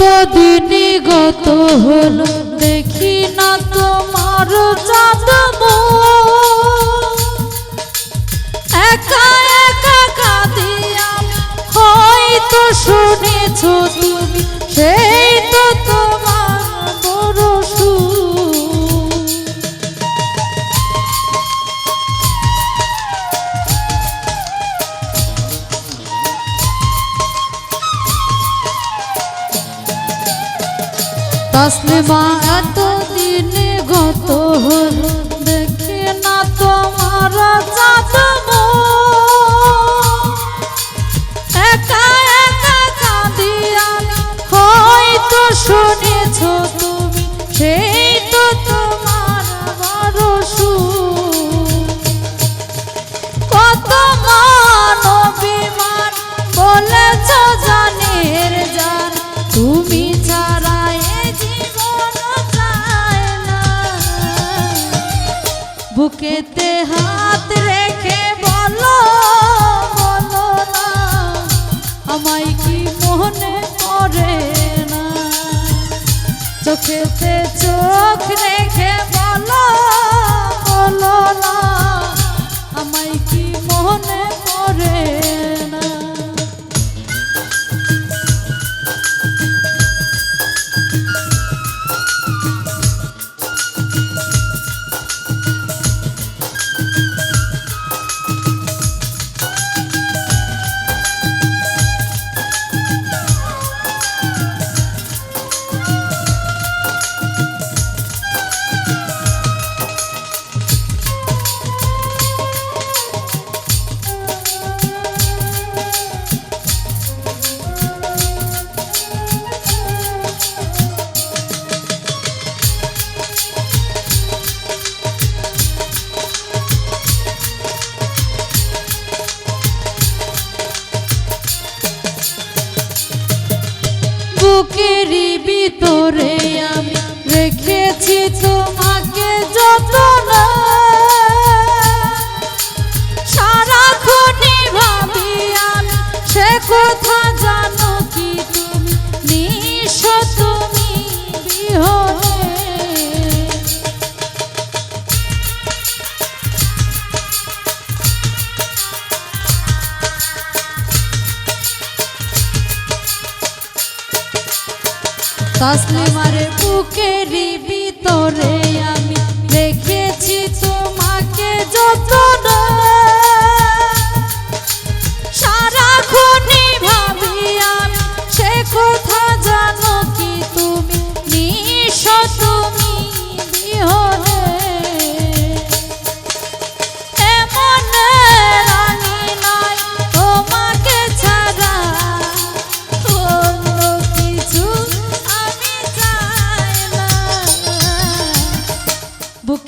কত দিনই গত হল, দেখি না তোমার চাঁদম একা একা কাঁদিয়া হয়তো শুনেছ তুমি, সেই তো তোমার বড় তসলিমা এত দিনে গত হলো। বুকেতে হাত রেখে বলো বলো না, আমায় কি মনে করে না? চোখেতে চোখ রেখে বলো বলো না, আমায় কি মনে পড়ে বুকেরই ভিতরে রেখেছি তোমাকে যতন। সারাক্ষণই ভাবি আমি সে কথা জানো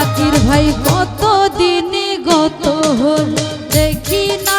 জাকির ভাই কত দিনে গত হল? দেখি না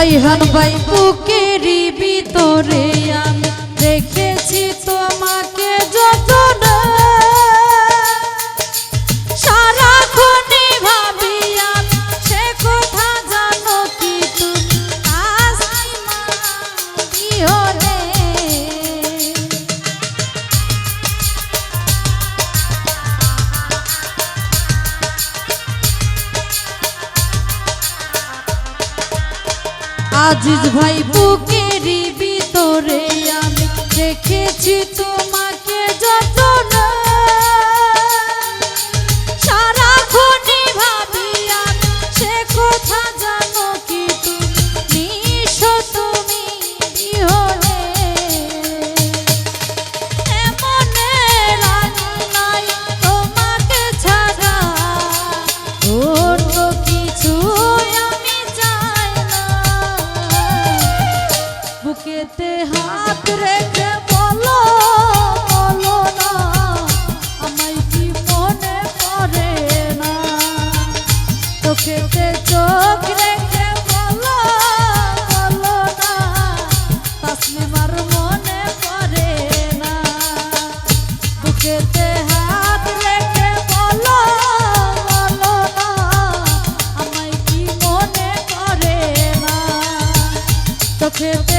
রাইহান ভাই বুকেরি ভিতরে। আজিজ ভাই বুকেরি ভিতরে আমি দেখেছি তো চোখেতে